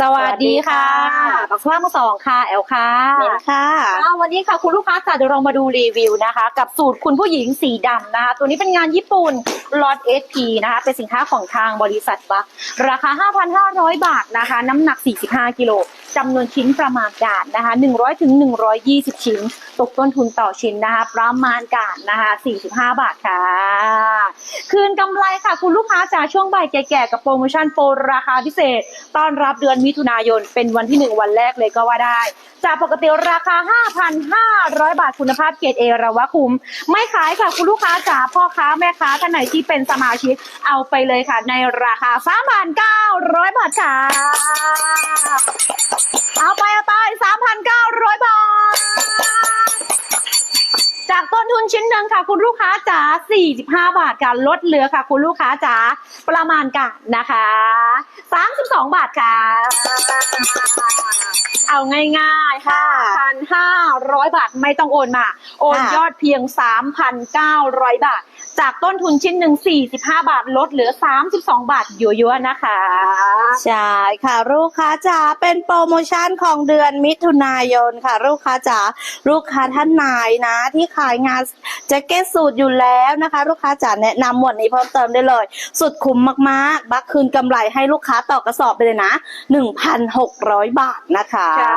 สวัสดีค่ะปักคลั่งสองค่ะ แอลค่ะเมนค่ะอ่าวันนี้ค่ะคุณลูกค้าจ๋าเดี๋ยวเรามาดูรีวิวนะคะ กับสูตรคุณผู้หญิงสีดำนะคะ ตัวนี้เป็นงานญี่ปุ่นลอตเอสพีนะคะ เป็นสินค้าของทางบริษัทบัคราคา 5,500 บาทนะคะ น้ำหนัก 45 กิโล จำนวนชิ้นประมาณการนะคะ100ถึง120 ชิ้น ตกต้นทุนต่อชิ้นนะคะประมาณการนะคะ45 บาทค่ะ คืนกำไรค่ะ คุณลูกค้าจากช่วงบ่ายแก่ๆกับโปรโมชั่นโปรราคาพิเศษ ต้อนรับเดือนมิถุนายน เป็นวันที่ 1 วันแรกเลยก็ว่าได้ จากปกติราคา 5,500 บาทคุณภาพเกรดเอระวะคุ้ม ไม่ขายค่ะคุณลูกค้าจ๋าพ่อค้าแม่ค้าท่านไหนที่เป็นสมาชิกเอาไปเลยค่ะ ในราคา3,900 บาทค่ะเอาไปเอาไป3,900บาท จากต้นทุนชิ้นหนึ่งค่ะ คุณลูกค้าจ๋า45บาทค่ะลดเหลือค่ะ คุณลูกค้าจ๋าประมาณกันนะคะ32บาทค่ะ เอาง่ายๆค่ะ1,500บาทไม่ต้องโอนมา โอนยอดเพียง3,900บาท จากต้นทุนชิ้นหนึ่ง45 บาทลดเหลือ 32 บาทยั่วๆนะคะ ใช่ค่ะลูกค้าจ๋าเป็นโปรโมชั่นของเดือนมิถุนายนค่ะ ลูกค้าจ๋าลูกค้าท่านไหนนะ ที่ขายงานแจ็คเก็ตสูตรอยู่แล้วนะคะ ลูกค้าจ๋าแนะนำหมวดนี้เพิ่มเติมได้เลย สุดคุ้มมากๆ บัคคืนกำไรให้ลูกค้าต่อกระสอบไปเลยนะ 1,600 บาทนะคะใช่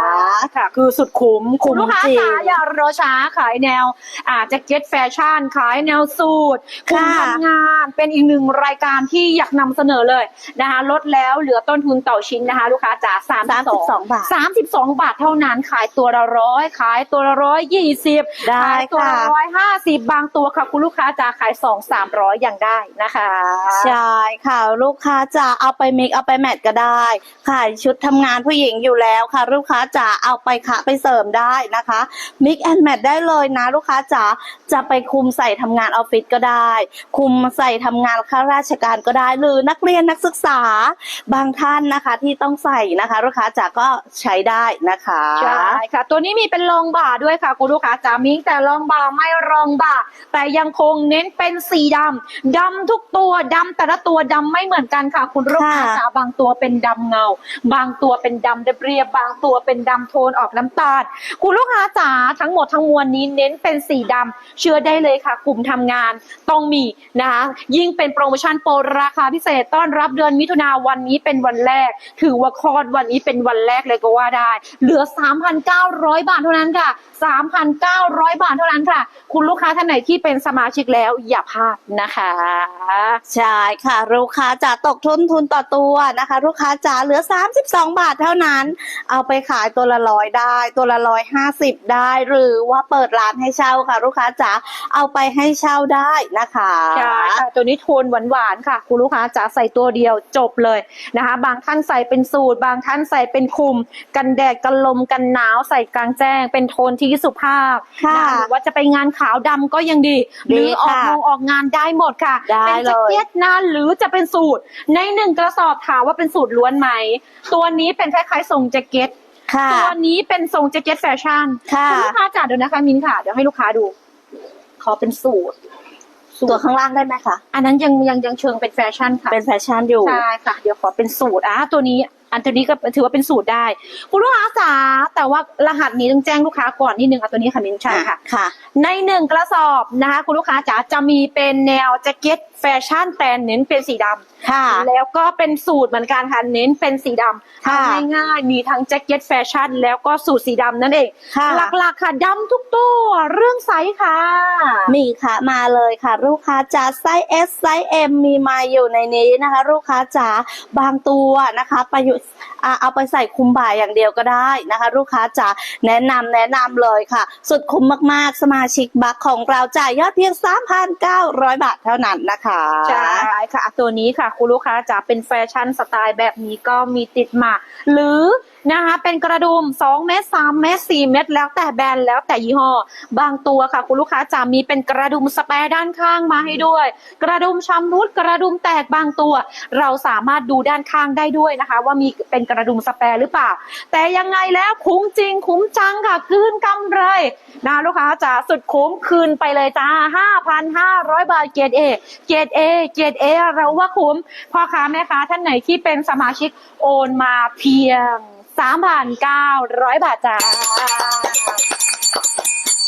ค่ะ คือสุดคุ้มคุ้มลูกค้าจริง จ๋าอย่ารอช้าขายแนวอ่าแจ็คเก็ตแฟชั่นขายแนวสูทคุณค่ะ ทำงานเป็นอีกหนึ่งรายการที่อยากนำเสนอเลยนะคะลดแล้วเหลือต้นทุนต่อชิ้นนะคะ ลูกค้าจ๋าสาม32บาท สามสิบสองบาทเท่านั้นขายตัวละร้อยขายตัวละร้อยยี่สิบได้ขายตัวละค่ะ ร้อยห้าสิบบางตัวค่ะคุณลูกค้าจ๋าขายสองสามร้อยอย่างได้นะคะ ใช่ค่ะ ลูกค้าจะเอาไปมิกเอาไปแมทก็ได้ขายชุดทำงานผู้หญิงอยู่แล้วค่ะ ลูกค้าจะเอาไปคะไปเสริมได้นะคะมิกแอนแมทได้เลยนะ ลูกค้าจ๋าจะไปคุมใส่ทำงานออฟฟิศก็ได้คุมใส่ทำงานข้าราชการก็ได้ หรือนักเรียนนักศึกษาบางท่านนะคะที่ต้องใส่นะคะลูกค้าจ๋าก็ใช้ได้นะคะใช่ค่ะ ตัวนี้มีเป็นรองบ่าด้วยค่ะคุณลูกค้าจ๋ามิงแต่รองบ่าไม่รองบ่าแต่ยังคงเน้นเป็นสีดำดำทุกตัวดำแต่ละตัวดำไม่เหมือนกันค่ะคุณลูกค้าค่ะจ๋าบางตัวเป็นดำเงา บางตัวเป็นดำเรียบๆบางตัวเป็นดำโทนออกน้ำตาลคุณลูกค้าจ๋าทั้งหมดทั้งมวลนี้เน้นเป็นสีดำเชื่อได้เลยค่ะ กลุ่มทำงานต้องมีนะคะยิ่งเป็นโปรโมชั่นโปรราคาพิเศษต้อนรับเดือนมิถุนาวันนี้เป็นวันแรก ถือว่าคลอดวันนี้เป็นวันแรกเลยก็ว่าได้ เหลือ 3,900 บาทเท่านั้นค่ะ 3,900 บาทเท่านั้นค่ะ คุณลูกค้าท่านไหนที่เป็นสมาชิกแล้วอย่าพลาดนะคะ ใช่ค่ะ ลูกค้าจะตกทุนทุนต่อตัวนะคะ ลูกค้าจะเหลือ 32 บาทเท่านั้น เอาไปขายตัวละร้อยได้ ตัวละร้อยห้าสิบได้ หรือว่าเปิดร้านให้เช่าค่ะ ลูกค้าจ๋าเอาไปให้เช่าได้นะคะใช่ค่ะตัวนี้โทนหวานๆค่ะ คุณลูกค้าจะใส่ตัวเดียวจบเลยนะคะ บางท่านใส่เป็นสูตร บางท่านใส่เป็นคลุม กันแดดกันลมกันหนาวใส่กลางแจ้ง เป็นโทนที่สุภาพค่ะนหรือว่าจะไปงานขาวดำก็ยังดี หรือออกค่ะงงออกงานได้หมดค่ะได้เป็นแจ็คเลยเก็ตนะหรือจะเป็นสูตร ในหนึ่งกระสอบถามว่าเป็นสูตรล้วนไหม ตัวนี้เป็นคล้ายๆทรงแจ็คเก็ตค่ะตัวนี้เป็นทรงแจ็คเก็ตแฟชั่นค่ะณลูกค้าจ๋าเดี๋ยวนะคะมินค่ะ เดี๋ยวให้ลูกค้าดู ขอเป็นสูตร ตัวข้างล่างได้ไหมคะ อันนั้นยังยังยังเชิงเป็นแฟชั่นค่ะ เป็นแฟชั่นอยู่ ใช่ค่ะ เดี๋ยวขอเป็นสูตรอะตัวนี้ อันตัวนี้ก็ถือว่าเป็นสูตรได้ คุณลูกค้าจ๋าแต่ว่ารหัสนี้ต้องแจ้งลูกค้าก่อนนิดนึงอะตัวนี้ค่ะมินใช่ค่ะ ค่ะ ในหนึ่งกระสอบนะคะ คุณลูกค้าจ๋าจะมีเป็นแนวแจ็คเก็ตแฟชั่นแต่เน้นเป็นสีดำค่ะ แล้วก็เป็นสูตรเหมือนกันค่ะเน้นเป็นสีดำค่ะเอาง่ายๆมีทั้งแจ็คเก็ตแฟชั่นแล้วก็สูตรสีดำนั่นเองค่ะหลักๆค่ะดำทุกตัวเรื่องไซส์ค่ะ มีค่ะมาเลยค่ะ ลูกค้าจ๋าไซส์ S ไซส์ M มีมาอยู่ในนี้นะคะ ลูกค้าจ๋าบางตัวนะคะประยุทธ์อ่าเอาไปใส่คุมบ่ายอย่างเดียวก็ได้นะคะ ลูกค้าจ๋าแนะนำแนะนำเลยค่ะ สุดคุ้มมากๆ สมาชิกบัคของเราจ่ายยอดเพียง 3,900 บาทเท่านั้นนะคะใช่ค่ะ ตัวนี้ค่ะ คุณลูกค้าจะเป็นแฟชั่นสไตล์แบบนี้ก็มีติดมา หรือ นะคะเป็นกระดุม2เม็ด3เม็ด4เม็ดแล้วแต่แบรนด์แล้วแต่ยี่ห้อ บางตัวค่ะ คุณลูกค้าจะมีเป็นกระดุมสแปรด้านข้างมาให้ด้วย กระดุมชำรุดกระดุมแตกบางตัว เราสามารถดูด้านข้างได้ด้วยนะคะ ว่ามีเป็นกระดุมสแปรหรือเปล่า แต่ยังไงแล้วคุ้มจริงคุ้มจังค่ะคืนกำไรนะลูกค้าจ๋าสุดคุ้มคืนไปเลยจ้า5,500 บาทเกรดเอเกรดเอเกรดเอเราว่าคุ้มพ่อค้าแม่ค้าท่านไหนที่เป็นสมาชิกโอนมาเพียง 3,900 บาทจ้า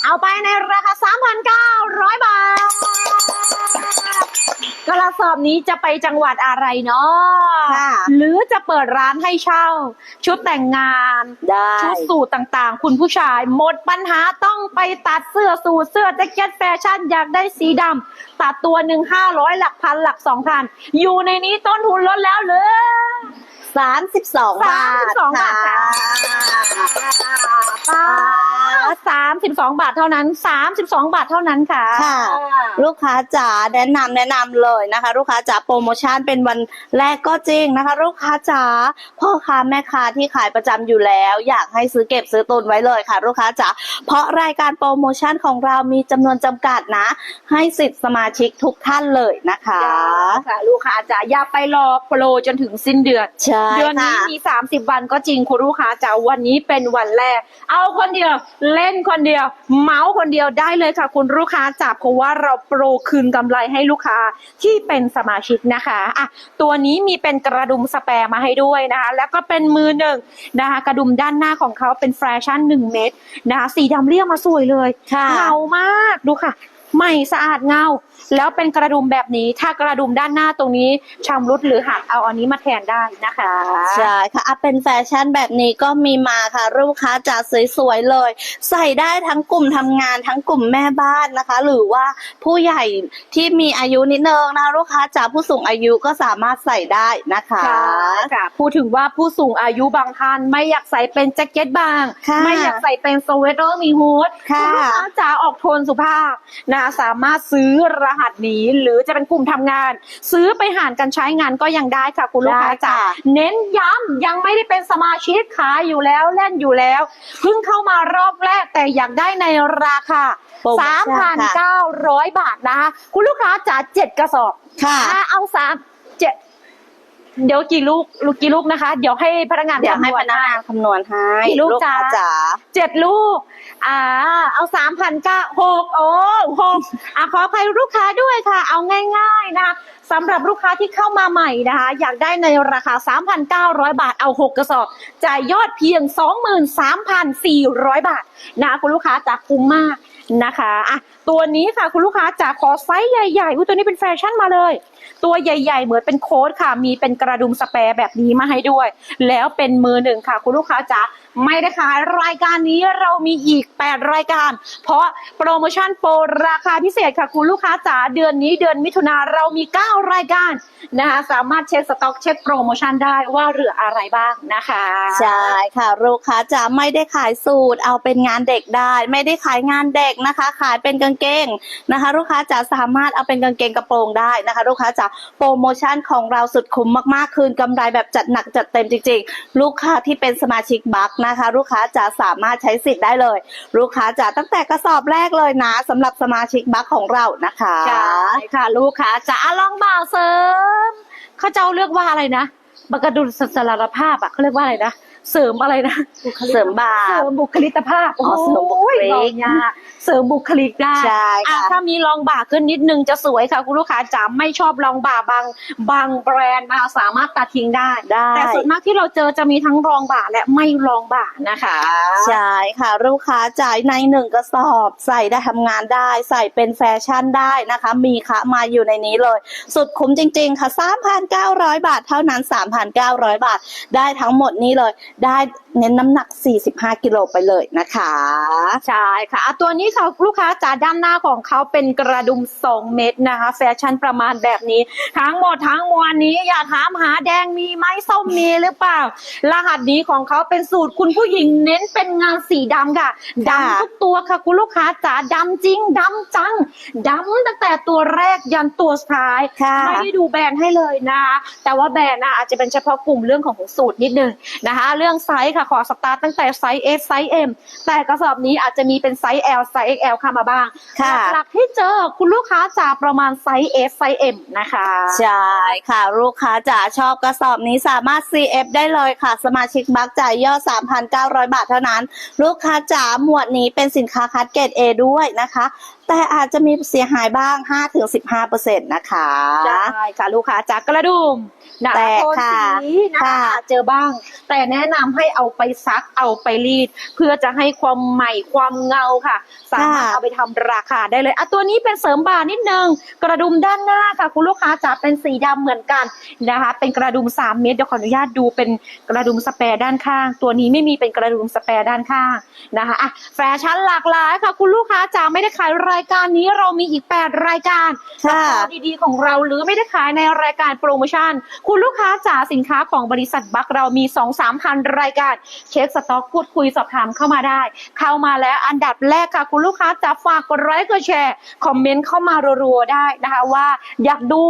เอาไปในราคา 3,900 บาท กระสอบนี้จะไปจังหวัดอะไรเนาะค่ะ หรือจะเปิดร้านให้เช่า ชุดแต่งงาน ได้ ชุดสูทต่างๆ คุณผู้ชายหมดปัญหาต้องไปตัดเสื้อสูทเสื้อแจ็คเก็ตแฟชั่นอยากได้สีดำตัดตัวหนึ่งห้าร้อยหลักพันหลักสองพันอยู่ในนี้ต้นทุนลดแล้วเหลยสามสิบสอ งบาทสองบาทค่ะสามสิบสองบาทเท่านั้นสามสิบสองบาทเท่านั้นค่ะ ค่ะ ลูกค้าจ๋าแนะนำแนะนำเลยนะคะ ลูกค้าจ๋าโปรโมชั่นเป็นวันแรกก็จริงนะคะ ลูกค้าจ๋าพ่อค้าแม่ค้าที่ขายประจำอยู่แล้ว อยากให้ซื้อเก็บซื้อตุนไว้เลยค่ะ ลูกค้าจ๋าเพราะรายการโปรโมชั่นของเรามีจำนวนจำกัดนะ ให้สิทธิ์สมาชิกทุกท่านเลยนะคะ ค่ะ ลูกค้าจ๋าอย่าไปรอโปรจนถึงสิ้นเดือน ใช่เดือนนี้ค่ะมี 30 วันก็จริงคุณลูกค้าจ๋าวันนี้เป็นวันแรก เอาคนเดียวเล่นคนเดียว เมาส์คนเดียวได้เลยค่ะ คุณลูกค้าจ๋าเพราะว่าเราโปรคืนกำไรให้ลูกค้าที่เป็นสมาชิกนะคะอะตัวนี้มีเป็นกระดุมสแปรมาให้ด้วยนะคะแล้วก็เป็นมือหนึ่งนะคะกระดุมด้านหน้าของเขาเป็นแฟชั่นหนึ่งเม็ดนะคะสีดำเรียบมาสวยเลยค่ะเงามากดูค่ะ ใหม่สะอาดเงา แล้วเป็นกระดุมแบบนี้ ถ้ากระดุมด้านหน้าตรงนี้ชำรุดหรือหักเอาอันนี้มาแทนได้นะคะ ใช่ค่ะอะเป็นแฟชั่นแบบนี้ก็มีมาค่ะลูกค้าจ๋าสวยๆเลย ใส่ได้ทั้งกลุ่มทำงานทั้งกลุ่มแม่บ้านนะคะ หรือว่าผู้ใหญ่ที่มีอายุนิดนึงนะคะลูกค้าจ๋าผู้สูงอายุก็สามารถใส่ได้นะคะ ค่ะค่ะพูดถึงว่าผู้สูงอายุบางท่านไม่อยากใส่เป็นแจ็คเก็ตบาง ค่ะไม่อยากใส่เป็นสเวตเตอร์มีฮูดค่ะ ณลูกค้าจ๋าออกโทนสุภาพนะสามารถซื้อรหัสนี้หรือจะเป็นกลุ่มทำงาน ซื้อไปหารกันใช้งานก็ยังได้ค่ะ คุณลูกค้าจ๋าได้ค่ะเน้นย้ำยังไม่ได้เป็นสมาชิกขายอยู่แล้วเล่นอยู่แล้วเพิ่งเข้ามารอบแรกแต่อยากได้ในราคาโปรโมชั่นค่ะ3,900 บาทนะคะคุณลูกค้าจ๋าเจ็ดกระสอบค่ะถ้าเอาสาม เจ็ดเดี๋ยวกี่ลูกลูกกี่ลูกนะคะ เดี๋ยวให้พนักงานเดี๋ยวให้คำนพณนักงานคำนวณให้กี่ลูกค้าจ๊ะจ๋าเจ็ดลูก อ่า เอาสามพันเก้าหกโอ้หกอะขออภัยลูกค้าด้วยค่ะ เอาง่าย ๆนะคะสำหรับลูกค้าที่เข้ามาใหม่นะคะ อยากได้ในราคา 3,900 บาทเอา 6 กระสอบ จ่ายยอดเพียง 23,400 บาทนะคะคุณลูกค้าจากคุ้มมากนะคะอะ ตัวนี้ค่ะคุณลูกค้าจากขอไซส์ใหญ่ๆอุ้ยตัวนี้เป็นแฟชั่นมาเลย ตัวใหญ่ๆ เหมือนเป็นโค้ดค่ะ มีเป็นกระดุมสแปรแบบนี้มาให้ด้วย แล้วเป็นมือหนึ่งค่ะ คุณลูกค้าจ๋าไม่ได้ขายรายการนี้เรามีอีก 8 รายการ เพราะโปรโมชั่นโปรราคาพิเศษค่ะคุณลูกค้าจ๋าเดือนนี้เดือนมิถุนาเรามี 9 รายการนะคะสามารถเช็คสต็อกเช็คโปรโมชั่นได้ว่าเหลืออะไรบ้างนะคะใช่ค่ะลูกค้าจ๋าไม่ได้ขายสูตรเอาเป็นงานเด็กได้ ไม่ได้ขายงานเด็กนะคะ ขายเป็นกางเกงนะคะ ลูกค้าจ๋าสามารถเอาเป็นกางเกงกระโปรงได้นะคะ ลูกค้าจ๋าโปรโมชั่นของเราสุดคุ้มมากๆ คืนกำไรแบบจัดหนักจัดเต็มจริง ๆ ลูกค้าที่เป็นสมาชิกบัคนะคะ ลูกค้าจ๋าสามารถใช้สิทธิ์ได้เลย ลูกค้าจ๋าตั้งแต่กระสอบแรกเลยนะสำหรับสมาชิกบัคของเรานะคะใช่ค่ะ ลูกค้าจ๋าลองบ่าวเสริมเขาเจ้าเลือกว่าอะไรนะบักกระดุลสารภาพอะเขาเรียกว่าอะไรนะ เสริมอะไรนะเสริมบาเสทริมบุคลิกภาพอ๋อเสริมบุคลิกโอ้ยลองยากเสริมบุคลิกได้ใช่อะค่ะถ้ามีรองบ่าขึ้นนิดนึงจะสวยค่ะ คุณลูกค้าจ๋าไม่ชอบรองบ่าบางบางแบรนด์นะคะสามารถตัดทิ้งได้ได้ แต่ส่วนมากที่เราเจอจะมีทั้งรองบ่าและไม่รองบ่านะคะใช่ค่ะ ลูกค้าจ่ายในหนึ่งกระสอบใส่ได้ทำงานได้ ใส่เป็นแฟชั่นได้นะคะ มีคะมาอยู่ในนี้เลย สุดคุ้มจริง ๆ ค่ะ 3,900 บาทเท่านั้น 3,900 บาท ได้ทั้งหมดนี้เลยได้ เน้นน้ำหนัก 45 กิโลไปเลยนะคะ ใช่ค่ะอะ ตัวนี้ค่ะลูกค้าจ๋าด้านหน้าของเขาเป็นกระดุม 2 เม็ดนะคะ แฟชั่นประมาณแบบนี้ ทั้งหมดทั้งมวลนี้อย่าถามหาแดงมีไหมส้มมีหรือเปล่า รหัสนี้ของเขาเป็นสูตรคุณผู้หญิงเน้นเป็นงานสีดำค่ะดำทุกตัวค่ะคุณลูกค้าจ๋าดำจริงดำจังดำตั้งแต่ตัวแรกยันตัวสุดท้ายค่ะไม่ได้ดูแบรนด์ให้เลยนะคะแต่ว่าแบรนด์นะอาจจะเป็นเฉพาะกลุ่มเรื่องของสูตรนิดนึงนะคะ เรื่องไซส์ค่ะขอสตาร์ตตั้งแต่ไซส์ S ไซส์ M แต่กระสอบนี้อาจจะมีเป็นไซส์ L ไซส์ XL เข้ามาบ้างค่ะ หลักๆที่เจอคุณลูกค้าจะประมาณไซส์ S ไซส์ M นะคะใช่ค่ะ ลูกค้าจ๋าชอบกระสอบนี้สามารถ CF ได้เลยค่ะ สมาชิกบัคจ่ายยอด 3,900 บาทเท่านั้น ลูกค้าจ๋าหมวดนี้เป็นสินค้าคัดเกรด A ด้วยนะคะ แต่อาจจะมีเสียหายบ้าง 5-15%นะคะ ใช่ค่ะ ลูกค้าจากกระดุมนะแตกโทนค่ะสีนะคะค่ะเจอบ้าง แต่แนะนำให้เอาไปซักเอาไปรีด เพื่อจะให้ความใหม่ความเงาค่ะ สามารถเอาไปทำราคาได้เลยอะตัวนี้เป็นเสริมบาร์นิดนึงกระดุมด้านหน้าค่ะ คุณลูกค้าจะเป็นสีดำเหมือนกันนะคะ เป็นกระดุม 3 เมตรเดี๋ยวขออนุญาตดูเป็นกระดุมสแปร์ด้านข้าง ตัวนี้ไม่มีเป็นกระดุมสแปร์ด้านข้างนะคะอะแฟชั่นหลากหลายค่ะ คุณลูกค้าจ๋าไม่ได้ขายรายการนี้เรามีอีก 8 รายการค่ะราคาดีๆของเราหรือไม่ได้ขายในรายการโปรโมชั่น คุณลูกค้าจ๋าสินค้าของบริษัทบัคเรามี 2 3พันรายการเช็คสต็อกพูดคุยสอบถามเข้ามาได้ เข้ามาแล้วอันดับแรกค่ะคุณลูกค้าจะฝากกดไลค์กดแชร์คอมเมนต์เข้ามารัวๆได้นะคะว่าอยากดู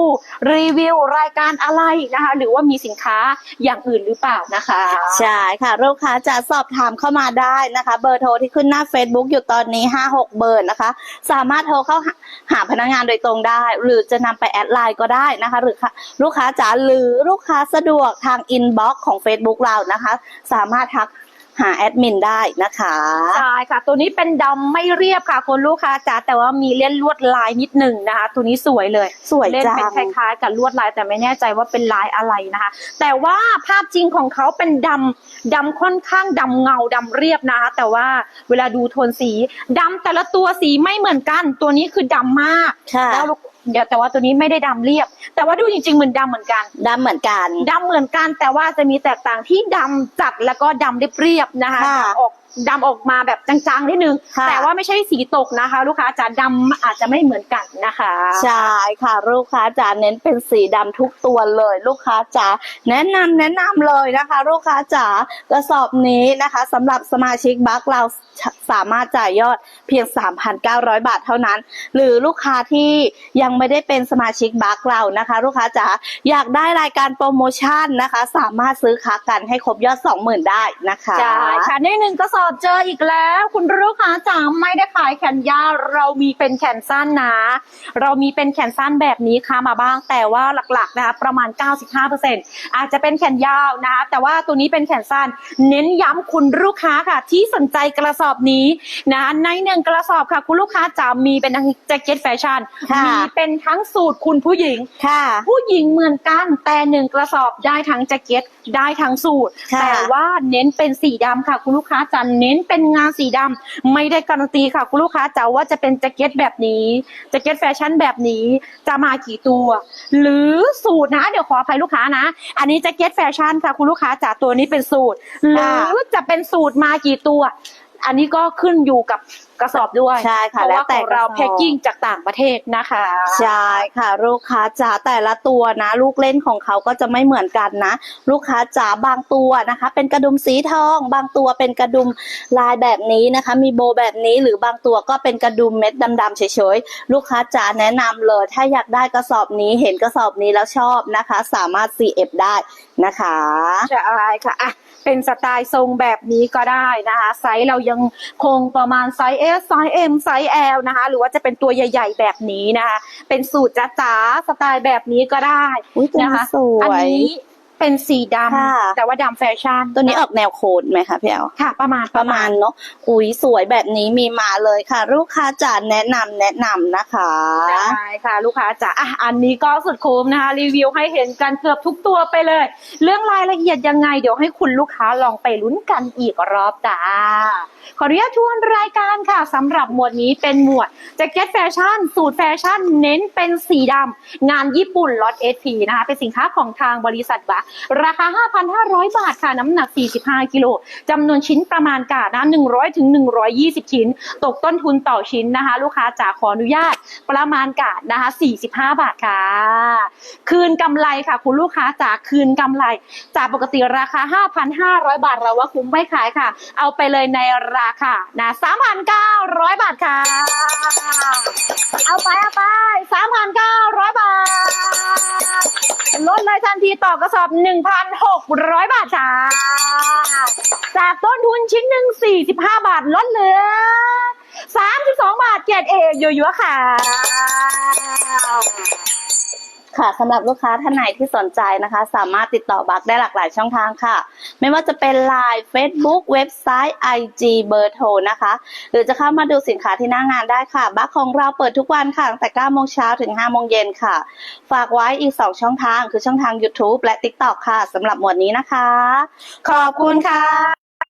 รีวิวรายการอะไรนะคะ หรือว่ามีสินค้าอย่างอื่นหรือเปล่านะคะ ใช่ค่ะ ลูกค้าจะสอบถามเข้ามาได้นะคะ เบอร์โทรที่ขึ้นหน้า Facebook อยู่ตอนนี้ 56 เบอร์นะคะ สามารถโทรเข้าหาพนักงานโดยตรงได้ หรือจะนำไปแอดไลน์ก็ได้นะคะ หรือลูกค้าจ๋าหรือลูกค้าสะดวกทางอินบ็อกซ์ของ Facebook เรานะคะ สามารถทัก หาแอดมินได้นะคะใช่ค่ะ ตัวนี้เป็นดำไม่เรียบค่ะคุณลูกค้าจ๋าแต่ว่ามีเล่นลวดลายนิดหนึ่งนะคะ ตัวนี้สวยเลยสวยเล่นจัเป็นงคล้ายๆกับลวดลายแต่ไม่แน่ใจว่าเป็นลายอะไรนะคะ แต่ว่าภาพจริงของเขาเป็นดำดำค่อนข้างดำเงาดำเรียบนะคะ แต่ว่าเวลาดูโทนสีดำแต่ละตัวสีไม่เหมือนกัน ตัวนี้คือดำมากค่ะแล้วลูก เดี๋ยวแต่ว่าตัวนี้ไม่ได้ดำเรียบ แต่ว่าดูจริงๆเหมือนดำเหมือนกันดำเหมือนกัน ดำเหมือนกันแต่ว่าจะมีแตกต่างที่ดำจัดแล้วก็ดำเรียบๆนะคะค่ะ ออก ดำออกมาแบบจางๆนิดนึง ค่ะ แต่ว่าไม่ใช่สีตกนะคะ ลูกค้าจะดำอาจจะไม่เหมือนกันนะคะ ใช่ค่ะ ลูกค้าจ๋าเน้นเป็นสีดำทุกตัวเลย ลูกค้าจ๋าแนะนำแนะนำเลยนะคะ ลูกค้าจ๋ากระสอบนี้นะคะสำหรับสมาชิกบัคเราสามารถจ่ายยอดเพียง 3,900 บาทเท่านั้น หรือลูกค้าที่ยังไม่ได้เป็นสมาชิกบัคเรานะคะ ลูกค้าจ๋าอยากได้รายการโปรโมชั่นนะคะ สามารถซื้อค้ากันให้ครบยอด 20,000 ได้นะคะ ใช่ค่ะในหนึ่งกระสอบเจออีกแล้ว คุณลูกค้าจ๋าไม่ได้ขายแขนยาวเรามีเป็นแขนสั้นนะ เรามีเป็นแขนสั้นแบบนี้ค่ะมาบ้าง แต่ว่าหลักๆนะคะประมาณ 95%อาจจะเป็นแขนยาวนะคะแต่ว่าตัวนี้เป็นแขนสั้น เน้นย้ำคุณลูกค้าค่ะ ที่สนใจกระสอบนี้นะคะในหนึ่งกระสอบค่ะ คุณลูกค้าจ๋ามีเป็นทั้งแจ็คเก็ตแฟชั่นค่ะมีเป็นทั้งสูตรคุณผู้หญิงค่ะ ผู้หญิงเหมือนกันแต่หนึ่งกระสอบได้ทั้งแจ็คเก็ตได้ทั้งสูตรค่ะแต่ว่าเน้นเป็นสีดำค่ะ คุณลูกค้าจะเน้นเป็นงานสีดำไม่ได้การันตีค่ะ คุณลูกค้าจะว่าจะเป็นแจ็คเก็ตแบบนี้แจ็คเก็ตแฟชั่นแบบนี้จะมากี่ตัว หรือสูตรนะ เดี๋ยวขออภัยลูกค้านะ อันนี้แจ็คเก็ตแฟชั่นค่ะ คุณลูกค้าจ๋าตัวนี้เป็นสูตร หรือจะเป็นสูตรมากี่ตัว อันนี้ก็ขึ้นอยู่กับกระสอบด้วยใช่ค่ะเพราะแล้วว่าแต่ของเรากระสอบแพ็กกิ้งจากต่างประเทศนะคะใช่ค่ะ ลูกค้าจ๋าแต่ละตัวนะ ลูกเล่นของเขาก็จะไม่เหมือนกันนะ ลูกค้าจ๋าบางตัวนะคะ เป็นกระดุมสีทอง บางตัวเป็นกระดุมลายแบบนี้นะคะ มีโบแบบนี้หรือบางตัวก็เป็นกระดุมเม็ดดำๆเฉยๆลูกค้าจ๋าแนะนำเลย ถ้าอยากได้กระสอบนี้เห็นกระสอบนี้แล้วชอบนะคะ สามารถ CF ได้นะคะใช่ค่ะอะเป็นสไตล์ทรงแบบนี้ก็ได้นะคะ ไซส์เรายังคงประมาณไซส์ S ไซส์ M ไซส์ L นะคะ หรือว่าจะเป็นตัวใหญ่ ๆ แบบนี้นะคะ เป็นสูตรจ๋าๆสไตล์แบบนี้ก็ได้อุ๊ยตัวนี้นะคะสวยอันี้ เป็นสีดค่ะำแต่ว่าดำแฟชั่นตัวนี้ออกแนวโคนไหมคะพี่แอล ค่ะ ประมาณประมาณเนาะ อุ้ยสวยแบบนี้มีมาเลยค่ะ ลูกค้าจ๋าแนะนำแนะนำนะคะ ใช่ค่ะ ลูกค้าจ๋าอะอันนี้ก็สุดคุ้มนะคะ รีวิวให้เห็นกันเกือบทุกตัวไปเลย เรื่องรายละเอียดยังไง เดี๋ยวให้คุณลูกค้าลองไปลุ้นกันอีกรอบจ้า ขออนุญาตทวนรายการค่ะสำหรับหมวดนี้เป็นหมวดแจ็คเก็ตแฟชั่น สูตรแฟชั่น เน้นเป็นสีดำงานญี่ปุ่นล็อตเอสพีนะคะ เป็นสินค้าของทางบริษัทบะราคา 5,500 บาทค่ะ น้ำหนัก 45 กิโลจำนวนชิ้นประมาณกานะ100ถึง120 ชิ้น ตกต้นทุนต่อชิ้นนะคะ ลูกค้าจ๋าขออนุญาตประมาณกาดนะคะ 45 บาทค่ะ คืนกำไรค่ะ คุณลูกค้าจ๋าคืนกำไร จากปกติราคา 5,500 บาทเราว่าคุ้มไม่ขายค่ะ เอาไปเลยในราคานะ3,900 บาทค่ะ เอาไปเอาไป3,900 บาทลดเลยทันทีต่อกระสอบ1,600 บาทจ้า จากต้นทุนชิ้นหนึ่ง45 บาทลดเหลือ 32 บาทเกียรดเอกเยอะๆค่ะ ค่ะสำหรับลูกค้าท่านไหนที่สนใจนะคะ สามารถติดต่อบักได้หลากหลายช่องทางค่ะ ไม่ว่าจะเป็น Line Facebook เว็บไซต์ IG เบอร์โทรนะคะ หรือจะเข้ามาดูสินค้าที่หน้างานได้ค่ะ บักของเราเปิดทุกวันค่ะตั้งแต่9โมงเช้าถึง5โมงเย็นค่ะ ฝากไว้อีก 2 ช่องทางคือช่องทาง YouTube และ TikTok ค่ะสำหรับหมวดนี้นะคะ ขอบคุณค่ะ